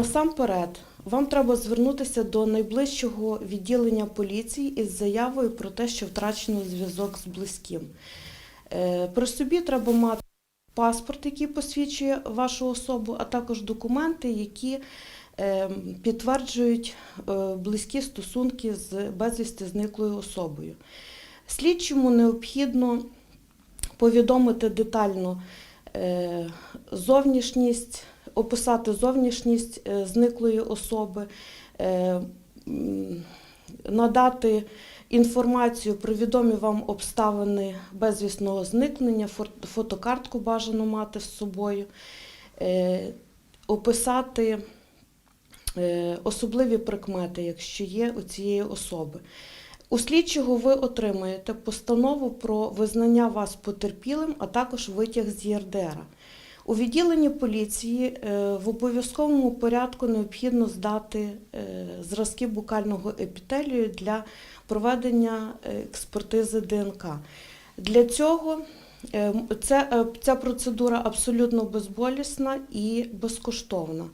насамперед вам треба звернутися до найближчого відділення поліції із заявою про те, що втрачено зв'язок з близьким. Е, При собі треба мати паспорт, який посвідчує вашу особу, а також документи, які е, підтверджують е, близькі стосунки з безвісти зниклою особою. Слідчому необхідно повідомити детально зовнішність, описати зовнішність е, зниклої особи, е, надати інформацію про відомі вам обставини безвісного зникнення, фотокартку бажано мати з собою, е, описати особливі прикмети, якщо є у цієї особи. У слідчого ви отримаєте постанову про визнання вас потерпілим, а також витяг з ЄРДР. У відділенні поліції е, в обов'язковому порядку необхідно здати е, зразки букального епітелію для проведення експертизи ДНК. Для цього е, е, ця процедура абсолютно безболісна і безкоштовна.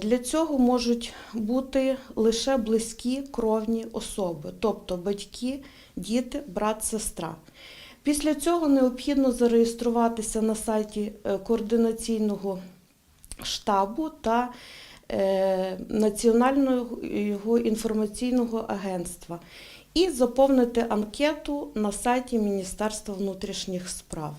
Для цього можуть бути лише близькі кровні особи, тобто батьки, діти, брат, сестра. Після цього необхідно зареєструватися на сайті е, координаційного штабу та е, Національного інформаційного агентства і заповнити анкету на сайті Міністерства внутрішніх справ.